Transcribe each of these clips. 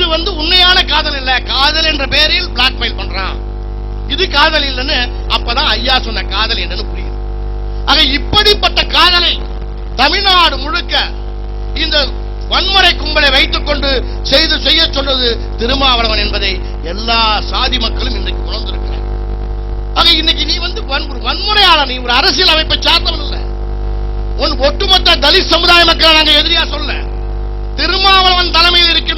இது வந்து உண்மையான காதல் இல்ல. காதல் என்ற பெயரில் பிளாக்மெயில் பண்றான். இது காதல் இல்லைன்னு அப்பதான் ஐயா சொன்ன காதல் என்னன்னு புரியுது. ஆக இப்படிப்பட்ட காதலை தமிழ்நாடு முழுக்க இந்த வன்முறை கும்பலை வைத்துக் கொண்டு செய்து செய்ய சொன்னது திருமாவளவன் என்பதை எல்லா சாதி மக்களும் இன்றைக்கு உணர்ந்திருக்கிறார் ஆக இன்னைக்கு நீ வந்து வன்- ஒரு வன்முறையாளர் நீ ஒரு அரசியல் அமைப்பை சார்ந்தவன் இல்ல உன் ஒட்டுமொத்த தலித் சமுதாய மக்களை நாங்க எதிரியா சொல்ல.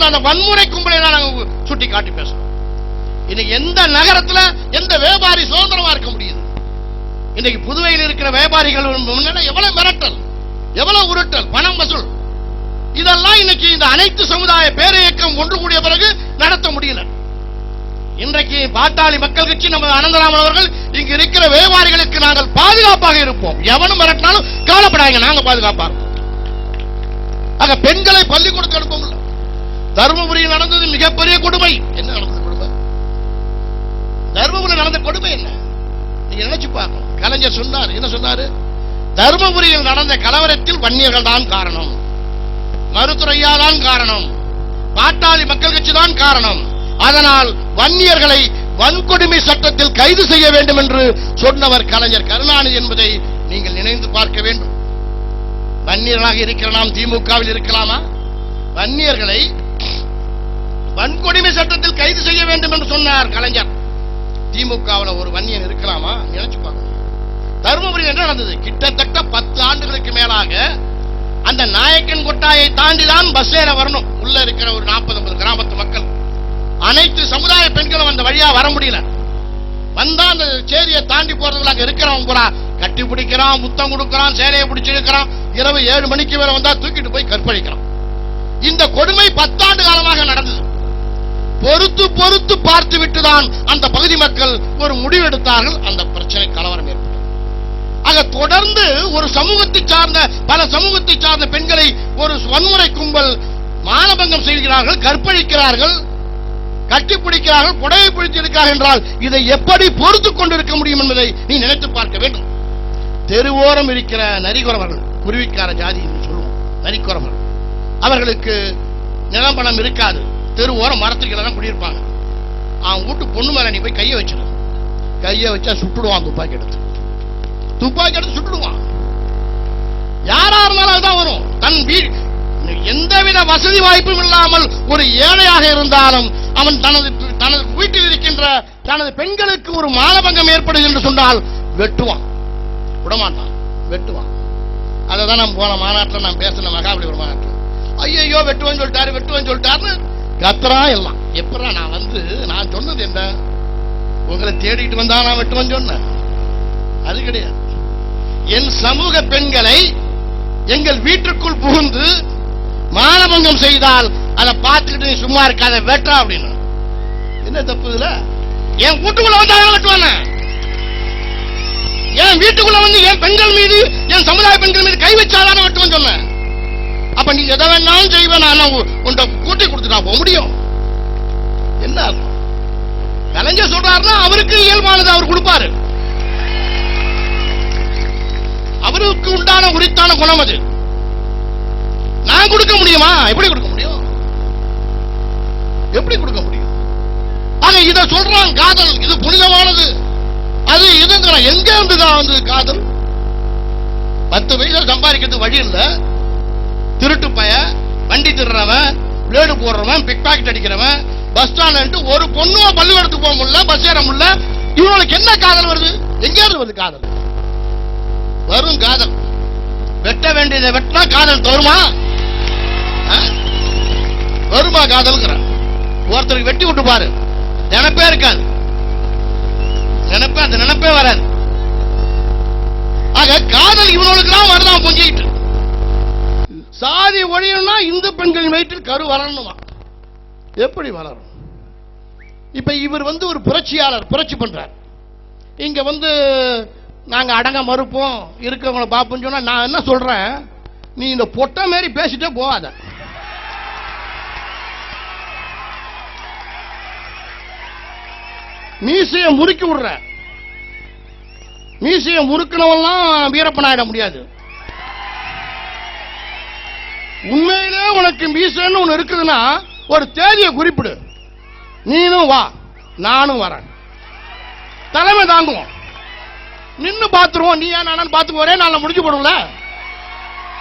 தலைமையில் அந்த வன்முறை கும்பலை தான் சுட்டி காட்டி பேசுறோம். இன்னைக்கு எந்த நகரத்துல எந்த வியாபாரி சுதந்திரமா இருக்க முடியுது? இன்னைக்கு புதுவையில் இருக்கிற வியாபாரிகள் எவ்வளவு மிரட்டல் எவ்வளவு உருட்டல் பணம் வசூல். இதெல்லாம் இன்னைக்கு இந்த அனைத்து சமுதாய பேரியக்கம் ஒன்று கூடிய பிறகு நடத்த முடியல. இன்றைக்கு பாட்டாளி மக்கள் கட்சி நமது அனந்தராமன் அவர்கள் இங்கு இருக்கிற வியாபாரிகளுக்கு நாங்கள் பாதுகாப்பாக இருப்போம். எவனும் மிரட்டினாலும் கவலைப்படாங்க நாங்க பாதுகாப்பா இருப்போம். ஆக பெண்களை பள்ளிக்கூடத்துக்கு அனுப்ப முடியல தருமபுரியில் நடந்தது மிகப்பெரிய கொடுமை. என்ன நடந்தது கொடுமை? தருமபுரியில் நடந்த கொடுமை என்ன? நீங்க நினைச்சு பார்க்கணும். கலைஞர் சொன்னார். என்ன சொன்னாரு? தருமபுரியில் நடந்த கலவரத்தில் வன்னியர்கள் தான் காரணம். மருத்துறையா தான் காரணம். பாட்டாளி மக்கள் கட்சி தான் காரணம். அதனால் வன்னியர்களை வன்கொடுமை சட்டத்தில் கைது செய்ய வேண்டும் என்று சொன்னவர் கலைஞர் கருணாநிதி என்பதை நீங்கள் நினைந்து பார்க்க வேண்டும். வன்னியர்களாக இருக்கிற நாம் திமுகவில் இருக்கலாமா? வன்னியர்களை வன்கொடுமை சட்டத்தில் கைது செய்ய வேண்டும் என்று சொன்னார் கலைஞர். திமுகவில் ஒரு வன்னியன் இருக்கலாமா? நினைச்சு பார்க்கணும். தருமபுரி என்ன நடந்தது? கிட்டத்தட்ட பத்து ஆண்டுகளுக்கு மேலாக அந்த நாயக்கன் கொட்டாயை தாண்டி தான் பஸ் ஏற வரணும். உள்ள இருக்கிற ஒரு நாற்பது ஐம்பது கிராமத்து மக்கள். அனைத்து சமுதாய பெண்களும் அந்த வழியா வர முடியல. வந்தா அந்த சேரியை தாண்டி போறதுல அங்க இருக்கிறவங்க கூட கட்டி பிடிக்கிறான் முத்தம் கொடுக்கிறான் சேலையை பிடிச்சிருக்கிறான். இரவு ஏழு மணிக்கு மேல வந்தா தூக்கிட்டு போய் கற்பழிக்கிறான். இந்த கொடுமை பத்தாண்டு காலமாக நடந்தது. பொறுத்து பொறுத்து பார்த்து விட்டுதான் அந்த பகுதி மக்கள் ஒரு முடிவெடுத்தார்கள் அந்த பிரச்சனை கலவரம் ஏற்பட்டது. ஆக தொடர்ந்து ஒரு சமூகத்தை சார்ந்த பல சமூகத்தை சார்ந்த பெண்களை ஒரு வன்முறை கும்பல் மானபங்கம் செய்கிறார்கள் கற்பழிக்கிறார்கள் கட்டிப்பிடிக்கிறார்கள் புடவை பிடித்திருக்கிறார்கள் என்றால் இதை எப்படி பொறுத்து கொண்டிருக்க முடியும் என்பதை நீ நினைத்து பார்க்க வேண்டும். தெருவோரம் இருக்கிற நரிக்குறவர்கள் குருவிக்கார ஜாதி என்று சொல்லுவோம். நரிக்குறவர்கள் அவர்களுக்கு நிலம்பணம் இருக்காது. தெரு ஓரம் மரத்துக்கு தான் குடியிருப்பாங்க. அவன் வீட்டு பொண்ணு மேலே நீ போய் கையை வச்சிடும் கையை வச்சா சுட்டுடுவான் துப்பாக்கி எடுத்து. துப்பாக்கி எடுத்து சுட்டுடுவான் யாரா இருந்தாலும் அதுதான் வரும். தன் வீடு எந்தவித வசதி வாய்ப்பும் இல்லாமல் ஒரு ஏழையாக இருந்தாலும் அவன் தனது தனது வீட்டில் இருக்கின்ற தனது பெண்களுக்கு ஒரு மானபங்கம் ஏற்படுது என்று சொன்னால் வெட்டுவான். விடமாட்டான். வெட்டுவான். அதை தான் நம்ம போன மாநாட்டில் நான் பேசின மகாபலிபுரம் மாநாட்டில். ஐயோ வெட்டுவான்னு சொல்லிட்டாரு வெட்டுவான்னு சொல்லிட்டாருன்னு கத்தரா எல்லாம். எப்படா நான் வந்து நான் சொன்னது என்ன? உங்களை தேடிட்டு வந்தா நான் வெட்டுவேன்னு சொன்னேன். அது கிடையாது. என் சமூக பெண்களை எங்கள் வீட்டுக்குள் புகுந்து மானபங்கம் செய்தால் அதை பார்த்துக்கிட்டு நீ சும்மா இருக்காத வெட்டா அப்படின்னு. என்ன தப்பு இதுல? என் வீட்டுக்குள்ள வந்தாலும் வெட்டுவானே. என் வீட்டுக்குள்ள வந்து என் பெண்கள் மீது என் சமுதாய பெண்கள் மீது கை வச்சாதான வெட்டுவேன் சொன்னேன். அப்ப நீ எதை வேணாலும் செய்வேன் நான் கூட்டி கொடுத்துட்டா போக முடியும். என்ன கலைஞர் சொல்றாருன்னா அவருக்கு இயல்பானது அவர் கொடுப்பாரு. அவருக்கு உண்டான உரித்தான குணம் அது. நான் கொடுக்க முடியுமா? எப்படி கொடுக்க முடியும்? எப்படி கொடுக்க முடியும்? ஆக இத சொல்றான் காதல். இது புனிதமானது. அது இதுங்கிற எங்க இருந்துதான் வந்து காதல்? பத்து பைசா சம்பாதிக்கிறது வழி இல்லை. திருட்டு பய வண்டி திருடுறவன் பிளேடு போடுறவன் பிக் பாக்கெட் அடிக்கிறவன் பஸ் ஸ்டாண்ட் ஒரு பொண்ணுவ பள்ளிக்கூடத்துக்கு போக முடியல பஸ் ஏற முடியல. இவங்களுக்கு என்ன காதல் வருது? எங்கேயாவது வருது காதல். வரும் காதல். வெட்ட வேண்டியதை வெட்டினா காதல் தருமா வருமா காதல்ங்கிற. ஒருத்தருக்கு வெட்டி விட்டு பாரு. நினைப்பே இருக்காது. நினைப்பே அந்த நினைப்பே வராது. ஆக காதல் இவனுக்கு தான் வருதான் பொங்கிட்டு சாதி ஒழியணும்னா இந்து பெண்களின் வயிற்றில் கரு வளரணுமா? எப்படி வளரும்? இப்ப இவர் வந்து ஒரு புரட்சியாளர் புரட்சி பண்றார். இங்க வந்து நாங்க அடங்க மறுப்போம் இருக்கிறவங்கள பார்ப்போம்னு சொன்னா நான் என்ன சொல்றேன்? நீ இந்த பொட்டை மாரி பேசிட்டே போகாத. மீசைய முறுக்கி விடுற. மீசைய முறுக்கினவெல்லாம் வீரப்பன் ஆயிட முடியாது. உண்மையிலே உனக்கு மீசன்னு ஒன்று இருக்குதுன்னா ஒரு தேதியை குறிப்பிடு. நீனும் வா நானும் வரேன். தலைமை தாங்குவோம். நின்னு பார்த்துருவோம் நீ ஏன் நானும் பாத்துக்கு ஒரே நாளில் முடிஞ்சு போடும்ல?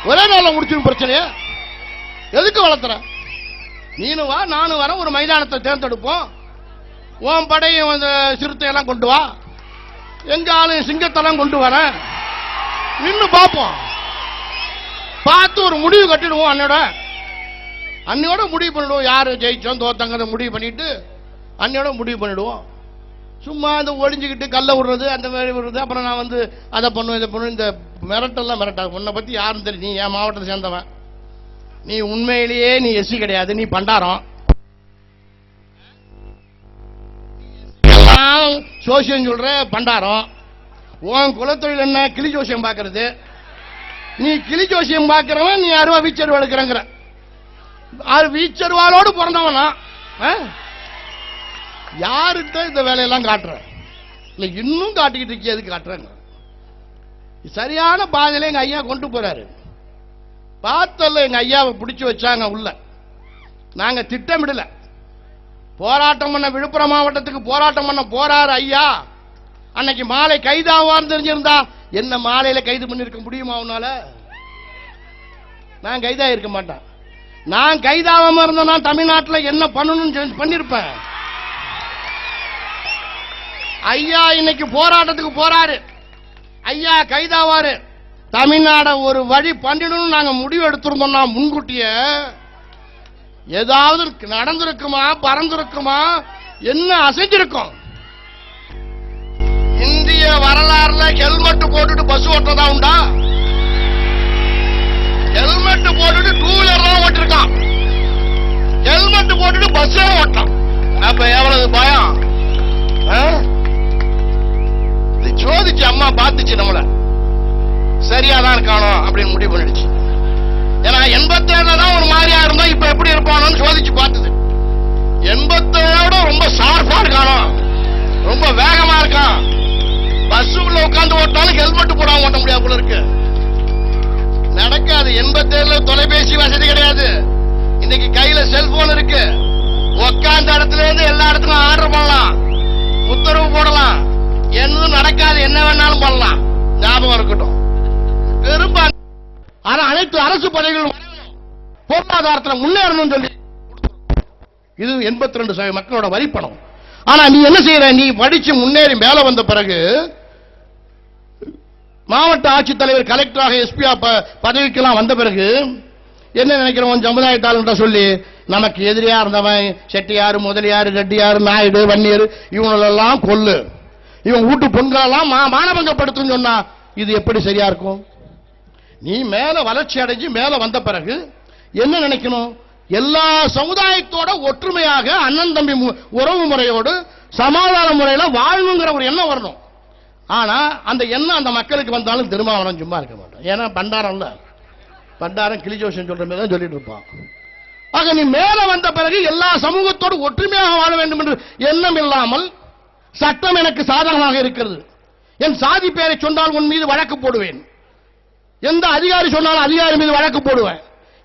ஒரே நாளில் முடிச்சிடும் பிரச்சனையே. எதுக்கு வளர்த்துற? நீனும் வா நானும் வரேன். ஒரு மைதானத்தை தேர்ந்தெடுப்போம். உன் படையும் அந்த சிறுத்தையெல்லாம் கொண்டு வா. எங்க ஆளு சிங்கத்தெல்லாம் கொண்டு வரேன். நின்று பார்ப்போம் பார்த்து ஒரு முடிவு கட்டிடுவோம் அண்ணோட அன்னையோட முடிவு பண்ணிடுவோம். யார் ஜெயிச்சோம் தோத்தங்கிறத முடிவு பண்ணிட்டு அன்னையோட முடிவு பண்ணிடுவோம். சும்மா இந்த ஒழிஞ்சுக்கிட்டு கல்லை விடுறது அந்த மாதிரி விடுறது அப்புறம் நான் வந்து அதை பண்ணுவேன் இதை பண்ணுவேன். இந்த மிரட்டெல்லாம் மிரட்டாது. உன்னை பற்றி யாரும் தெரியும். நீ என் மாவட்டத்தை சேர்ந்தவன். நீ உண்மையிலேயே நீ எஸ்சி கிடையாது நீ பண்டாரம். சோசியம் சொல்ற பண்டாரம். உன் குலத்தொழில் என்ன? கிளி ஜோசியம் பார்க்கறது. நீ கிளி ஜோசியம் பார்க்கறவன் நீ அருவா வீச்சருவா எடுக்கிறங்கிற. அது வீச்சருவாளோடு பிறந்தவனா? ஆ? யாருக்கிட்ட இந்த வேலையெல்லாம் காட்டுற? இல்ல இன்னும் காட்டிக்கிட்டு இருக்கிய காட்டுறாங்க சரியான பாதையில எங்க ஐயா கொண்டு போறாரு. பார்த்தல எங்க ஐயாவை பிடிச்சு வச்சாங்க உள்ள. நாங்க திட்டமிடல. போராட்டம் பண்ண விழுப்புரம் மாவட்டத்துக்கு போராட்டம் பண்ண போறாரு ஐயா. அன்னைக்கு மாலை கைதாவான்னு தெரிஞ்சிருந்தா என்ன மாலையில கைது பண்ணிருக்க முடியுமா உன்னால? நான் கைதா இருக்க மாட்டேன். நான் கைதாவாம இருந்தேன்னா தமிழ்நாட்டில் என்ன பண்ணணும்னு பண்ணிருப்பேன். ஐயா இன்னைக்கு போராட்டத்துக்கு போறாரு. ஐயா கைதாவாரு. தமிழ்நாட ஒரு வழி பண்ணிடணும்னு நாங்க முடிவு எடுத்திருந்தோம்னா முன்கூட்டியே. ஏதாவது நடந்திருக்குமா பறந்திருக்குமா என்ன அசைஞ்சிருக்கும்? கார்ல ஹெல்மெட் போட்டுட்டு பஸ் ஓட்டுறதா உண்டா? ஹெல்மெட் போட்டுட்டு டூ வீலர் தான் ஓட்டிருக்கான். ஹெல்மெட் போட்டுட்டு பஸ்ஸே ஓட்டான் அப்ப எவ்வளவு பயம்? சோதிச்சு அம்மா பார்த்துச்சு நம்மள. சரியாதான் இருக்கானோ அப்படின்னு முடிவு பண்ணிடுச்சு. ஏன்னா எண்பத்தேழுல தான் ஒரு மாதிரியா இருந்தா இப்ப எப்படி இருப்பானோன்னு சோதிச்சு பார்த்தது. எண்பத்தேழோட ரொம்ப ஷார்ப்பா இருக்கானோ? ரொம்ப வேகமா இருக்கான். பஸ்ஸுக்குள்ள உட்காந்து ஓட்டாலும் ஹெல்மெட் போடாம ஓட்ட முடியாது போல இருக்கு. நடக்காது. எண்பத்தேழுல தொலைபேசி வசதி கிடையாது. இன்னைக்கு கையில செல்போன் இருக்கு. உட்காந்த இடத்துல இருந்து எல்லா இடத்துக்கும் ஆர்டர் பண்ணலாம் உத்தரவு போடலாம். என்னதும் நடக்காது. என்ன வேணாலும் பண்ணலாம். ஞாபகம் இருக்கட்டும். பெரும்பா ஆனா அனைத்து அரசு பதவிகளும் பொருளாதாரத்துல முன்னேறணும் சொல்லி இது எண்பத்தி ரெண்டு சதவீத மக்களோட வரி பணம் ஆனா நீ என்ன செய்யற நீ படிச்சு முன்னேறி மேல வந்த பிறகு மாவட்ட ஆட்சித்தலைவர் கலெக்டராக எஸ்பி பதவிக்கெல்லாம் வந்த பிறகு என்ன நினைக்கிறோம் சமுதாயத்தாளுன்ற சொல்லி நமக்கு எதிரியா இருந்தவன் செட்டியார் முதலியார் ரெட்டியார் நாயுடு வன்னியர் இவங்களெல்லாம் கொல்லு. இவன் வீட்டு பொண்களெல்லாம் மா- மானபங்கப்படுத்துன்னு சொன்னா இது எப்படி சரியா இருக்கும்? நீ மேல வளர்ச்சி அடைஞ்சு மேல வந்த பிறகு என்ன நினைக்கணும்? எல்லா சமுதாயத்தோட ஒற்றுமையாக அண்ணன் தம்பி மு- உறவு முறையோடு சமாதான முறையில வாழணுங்கிற ஒரு எண்ணம் வரணும். ஆனா அந்த எண்ணம் அந்த மக்களுக்கு வந்தாலும் திருமாவளம் சும்மா இருக்க மாட்டான். ஏன்னா பண்டாரம்ல பண்டாரம் கிளிஜோஷன் சொல்ற மாதிரி தான் சொல்லிட்டு இருப்பான். ஆக நீ மேல வந்த பிறகு எல்லா சமூகத்தோடு ஒற்றுமையாக வாழ வேண்டும் என்று எண்ணம் இல்லாமல் சட்டம் எனக்கு சாதகமாக இருக்கிறது. என் சாதி பெயரை சொன்னால் உன் மீது வழக்கு போடுவேன். எந்த அதிகாரி சொன்னாலும் அதிகாரி மீது வழக்கு போடுவேன்.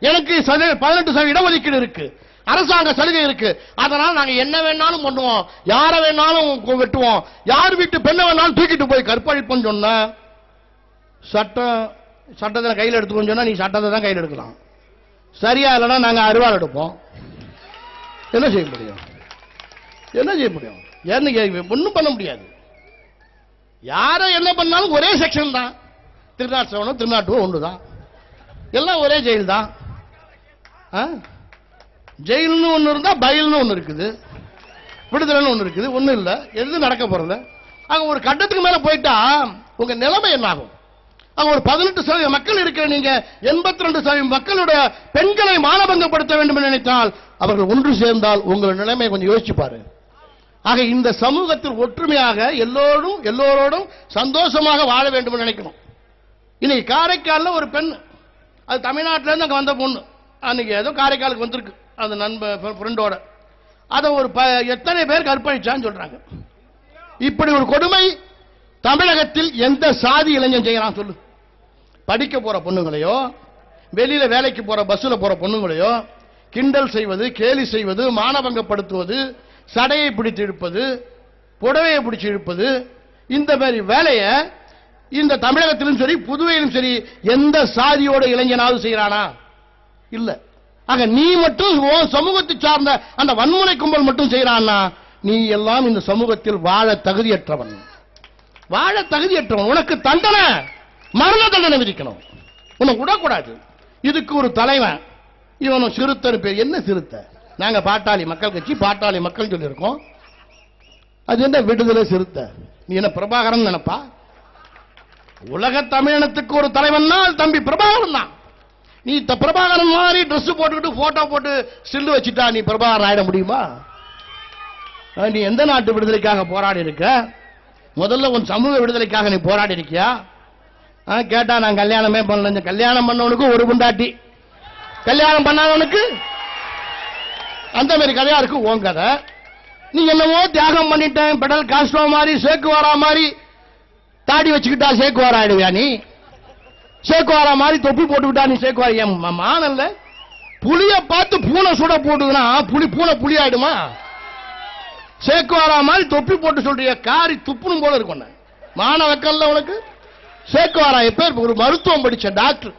எனக்கு பதினெட்டு சதவீத இடஒதுக்கீடு இருக்கு. அரசாங்க சலுகை இருக்கு. அதனால நாங்க என்ன வேணாலும் பண்ணுவோம். யார வேணாலும் வெட்டுவோம். யார் வீட்டு பெண்ணை வேணாலும் தூக்கிட்டு போய் கற்பழிப்போம் சொன்ன சட்டம் சட்டத்தை கையில் எடுத்துக்கோன்னு சொன்னா நீ சட்டத்தை தான் கையில் எடுக்கலாம். சரியா இல்லைன்னா நாங்க அருவாள் எடுப்போம். என்ன செய்ய முடியும்? என்ன செய்ய முடியும்? ஏன்னு கே- ஒண்ணும் பண்ண முடியாது. யாரை என்ன பண்ணாலும் ஒரே செக்ஷன் தான். திருநாட்டு சவனம் திருநாட்டுவோ ஒன்று தான் எல்லாம் ஒரே ஜெயில் தான். ஆ? ஜெயில்னு ஒன்று இருந்தால் பயில்னு ஒன்று இருக்குது. விடுதலைன்னு ஒன்று இருக்குது. ஒன்றும் இல்லை. எதுவும் நடக்க போகிறதில்ல அங்கே ஒரு கட்டத்துக்கு மேலே போயிட்டா உங்கள் நிலைமை என்னாகும்? அங்கே ஒரு பதினெட்டு சதவீத மக்கள் இருக்கிற நீங்கள் எண்பத்தி ரெண்டு சதவீதம் மக்களுடைய பெண்களை மானபங்கப்படுத்த வேண்டும் என்று நினைத்தால் அவர்கள் ஒன்று சேர்ந்தால் உங்கள் நிலைமையை கொஞ்சம் யோசிச்சு ஆக இந்த சமூகத்தில் ஒற்றுமையாக எல்லோரும் எல்லோரோடும் சந்தோஷமாக வாழ வேண்டும் என்று நினைக்கணும். இன்னைக்கு காரைக்காலில் ஒரு பெண் அது தமிழ்நாட்டிலேருந்து அங்கே வந்த பொண்ணு. அன்னைக்கு ஏதோ காரைக்காலுக்கு வந்திருக்கு. அந்த நண்ப ஃப்ரெண்டோட. அதை ஒரு ப எத்தனை பேர் கற்பழிச்சான்னு சொல்றாங்க. இப்படி ஒரு கொடுமை தமிழகத்தில் எந்த சாதி இளைஞன் செய்யறான் சொல்லு. படிக்க போற பொண்ணுங்களையோ வெளியில வேலைக்கு போற பஸ்ல போற பொண்ணுங்களையோ கிண்டல் செய்வது கேலி செய்வது மானபங்கப்படுத்துவது சடையை பிடித்து இழுப்பது புடவையை பிடிச்சு இழுப்பது இந்த மாதிரி வேலையை இந்த தமிழகத்திலும் சரி புதுவையிலும் சரி எந்த சாதியோட இளைஞனாவது செய்யறானா? இல்லை. ஆக நீ மட்டும் உன் சமூகத்தை சார்ந்த அந்த வன்முறை கும்பல் மட்டும் செய்யறான்னா நீ எல்லாம் இந்த சமூகத்தில் வாழ தகுதியற்றவன். வாழ தகுதியற்றவன். உனக்கு தண்டனை மரண தண்டனை விதிக்கணும். உன்னை விடக்கூடாது. இதுக்கு ஒரு தலைவன். இவனும் சிறுத்தர் பேர். என்ன சிறுத்தை? நாங்க பாட்டாளி மக்கள் கட்சி பாட்டாளி மக்கள் சொல்லியிருக்கோம். அது என்ன விடுதலை சிறுத்தை? நீ என்ன பிரபாகரன் நினைப்பா? உலக தமிழினத்துக்கு ஒரு தலைவன்னா தம்பி பிரபாகரன் தான். நீ த பிரபாகரன் மாதிரி ட்ரெஸ் போட்டுக்கிட்டு போட்டோ போட்டு சில்லு வச்சுட்டா நீ பிரபாகரன் ஆயிட முடியுமா? நீ எந்த நாட்டு விடுதலைக்காக போராடி இருக்க? முதல்ல உன் சமூக விடுதலைக்காக நீ போராடி இருக்கியா? கேட்டா நான் கல்யாணமே பண்ணல. இந்த கல்யாணம் பண்ணவனுக்கு ஒரு குண்டாட்டி கல்யாணம் பண்ணாதவனுக்கு அந்த மாதிரி கதையா இருக்கு உன் கதை. நீ என்னவோ தியாகம் பண்ணிட்டேன் பெடல் காஸ்ட்ரோ மாதிரி சேக்கு வாரா மாதிரி தாடி வச்சுக்கிட்டா சேக்குவாரா ஆயிடுவியா நீ? சேக்குவாரா மாதிரி தொப்பி போட்டு விட்டா நீ சேக்குவாரா. என் மானல்ல புளிய பார்த்து பூனை சுட போட்டுதுன்னா புலி பூனை புளி ஆயிடுமா சேக்குவாரா மாதிரி தொப்பி போட்டு சொல்றிய காரி துப்புணும் போல இருக்கும் மான வைக்கல உனக்கு? சேக்குவாரா எப்ப ஒரு மருத்துவம் படிச்ச டாக்டர்.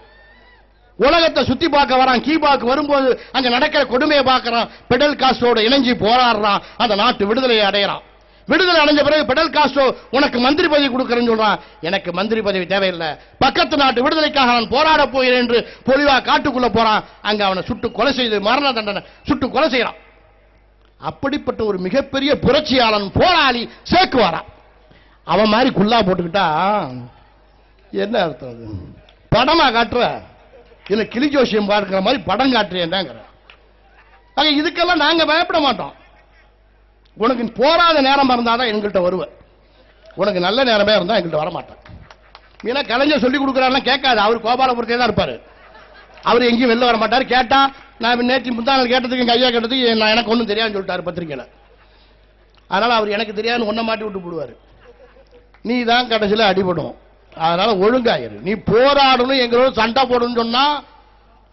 உலகத்தை சுத்தி பார்க்க வரான் கீபாக்கு வரும்போது அங்க நடக்கிற கொடுமையை பார்க்கறான் பெடல் காஸ்டோட இணைஞ்சு போராடுறான் அந்த நாட்டு விடுதலையை அடையறான். விடுதலை அடைஞ்ச பிறகு பெடல் காஸ்டோ உனக்கு மந்திரி பதவி கொடுக்கறேன்னு சொல்றான். எனக்கு மந்திரி பதவி தேவையில்லை. பக்கத்து நாட்டு விடுதலைக்காக நான் போராட போகிறேன் என்று பொலிவா காட்டுக்குள்ள போறான். அங்க அவனை சுட்டு கொலை செய்து மரண தண்டனை சுட்டு கொலை செய்யறான் அப்படிப்பட்ட ஒரு மிகப்பெரிய புரட்சியாளன் போராளி சேக்குவாரா அவன் மாதிரி குல்லா போட்டுக்கிட்டா என்ன அர்த்தம் அது? படமா காட்டுற? இல்ல கிளி ஜோசியம் பார்க்கிற மாதிரி படம் காட்டுறேன்டாங்கிற இதுக்கெல்லாம் நாங்க பயப்பட மாட்டோம். உனக்கு போராத நேரம் இருந்தாதான் எங்கள்கிட்ட வருவேன் உனக்கு நல்ல நேரமே இருந்தா எங்கள்கிட்ட வர மாட்டேன் மீனா கலைஞர் சொல்லி கொடுக்குறாருலாம் கேட்காது. அவர் கோபாலபுரத்தே தான் இருப்பாரு. அவர் எங்கேயும் வெளில வர மாட்டார் கேட்டா நான் நேற்று முந்தாள் கேட்டதுக்கு எங்க ஐயா கேட்டதுக்கு நான் எனக்கு ஒன்றும் தெரியாதுன்னு சொல்லிட்டாரு பத்திரிக்கையில அதனால அவர் எனக்கு தெரியாதுன்னு ஒன்றை மாட்டி விட்டு போடுவார். நீ தான் கடைசியில் அடிபடும். அதனால ஒழுங்காயிரு நீ போராடணும் எங்களோட சண்டை போடணும்னு சொன்னா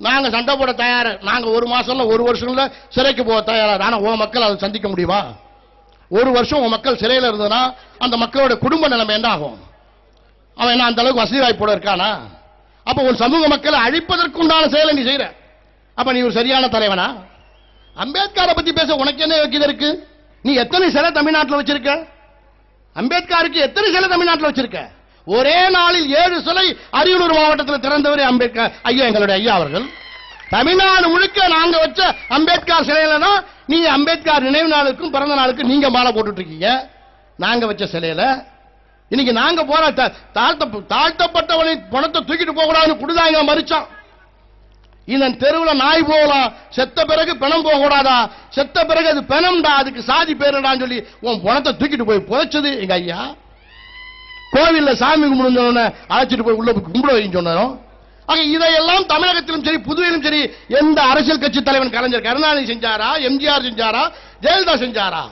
நாங்க சண்டை போட தயார் நாங்க ஒரு மாசம்ல ஒரு வருஷம்ல சிறைக்கு போக தயாரா ஆனா உன் மக்கள் அதை சந்திக்க முடியுமா? ஒரு வருஷம் மக்கள் சிறையில் இருந்ததுன்னா அந்த மக்களோட குடும்ப நிலைமை என்ன ஆகும் அவன் என்ன அந்த அளவுக்கு வசதி வாய்ப்போட இருக்கானா? அப்ப ஒரு சமூக மக்களை அழிப்பதற்கு உண்டான செயலை நீ செய்யற அப்ப நீ ஒரு சரியான தலைவனா? அம்பேத்கரை பத்தி பேச உனக்கு என்ன யோக்கியதை இருக்கு? நீ எத்தனை சிலை தமிழ்நாட்டில் வச்சிருக்க? அம்பேத்கருக்கு எத்தனை சிலை தமிழ்நாட்டில் வச்சிருக்க? ஒரே நாளில் ஏழு சிலை அரியலூர் மாவட்டத்தில் திறந்தவர் அம்பேத்கர் ஐயா எங்களுடைய ஐயா அவர்கள். தமிழ்நாடு முழுக்க நாங்க வச்ச அம்பேத்கர் சிலையில தான் நீங்க அம்பேத்கர் நினைவு நாளுக்கும் பிறந்த நாளுக்கும் நீங்க மாலை போட்டுட்டு இருக்கீங்க நாங்க வச்ச சிலையில. இன்னைக்கு நாங்க போற தாழ்த்த தாழ்த்தப்பட்டவனை பணத்தை தூக்கிட்டு போக கூடாதுன்னு மறிச்சோம் மறிச்சான். இதன் தெருவில் நாய் போகலாம் செத்த பிறகு பிணம் போக கூடாதா செத்த பிறகு அது பிணம்டா அதுக்கு சாதி பேருடான்னு சொல்லி உன் பணத்தை தூக்கிட்டு போய் புதைச்சது எங்க ஐயா? கோவில்ல சாமி கும்பிடுன்னு அழைச்சிட்டு போய் உள்ள கும்பிட வைன்னு சொன்னோம் இதையெல்லாம் தமிழகத்திலும் சரி புதுவையிலும் சரி எந்த அரசியல் கட்சி தலைவன் கலைஞர் கருணாநிதி செஞ்சாரா எம்ஜிஆர் செஞ்சாரா ஜெயலலிதா செஞ்சாரா?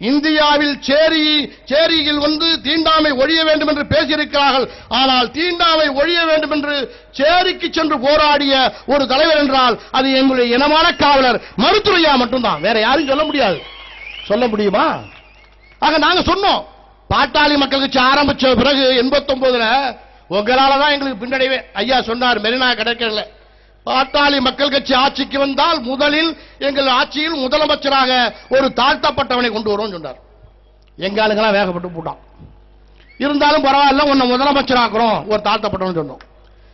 இந்தியாவில் சேரி சேரியில் வந்து தீண்டாமை ஒழிய வேண்டும் என்று பேசியிருக்கிறார்கள். ஆனால் தீண்டாமை ஒழிய வேண்டும் என்று சேரிக்கு சென்று போராடிய ஒரு தலைவர் என்றால் அது எங்களுடைய இனமான காவலர் மருத்துவையா மட்டும்தான். வேற யாரும் சொல்ல முடியாது. சொல்ல முடியுமா? ஆக நாங்க சொன்னோம் பாட்டாளி மக்கள் கட்சி ஆரம்பிச்ச பிறகு 89 உங்களால தான் எங்களுக்கு பின்னடைவே. ஐயா சொன்னார் மெரினா கடற்கரையில். பாட்டாளி மக்கள் கட்சி ஆட்சிக்கு வந்தால் முதலில் எங்கள் ஆட்சியில் முதலமைச்சராக ஒரு தாழ்த்தப்பட்டவனை கொண்டு வருவோம் சொன்னார். எங்க ஆளுங்கெல்லாம் வேகப்பட்டு போட்டான். இருந்தாலும் பரவாயில்ல உன்னை முதலமைச்சராக்குறோம் ஒரு தாழ்த்தப்பட்டவன் சொன்னோம்.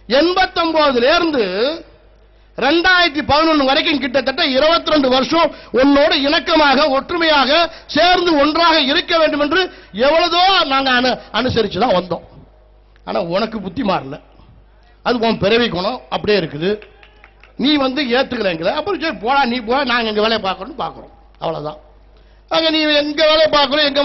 89 இருந்து ரெண்டாயிரத்தி பதினொன்று வரைக்கும் கிட்டத்தட்ட 22 வருஷம் உன்னோட இணக்கமாக ஒற்றுமையாக சேர்ந்து ஒன்றாக இருக்க வேண்டும் என்று எவ்வளதோ நாங்கள் அனு அனுசரிச்சு தான் வந்தோம். ஆனா உனக்கு புத்தி மாறல. அது உன் பிறவி குணம் அப்படியே இருக்குது. நீ வந்து ஏத்துக்கலைங்கிற அப்புறம் சரி போடா நீ போடா நாங்க எங்க வேலையை பார்க்கணும்னு பார்க்குறோம். அவ்வளவுதான். அங்கே நீ எங்க வேலையை பார்க்கறோம் எங்க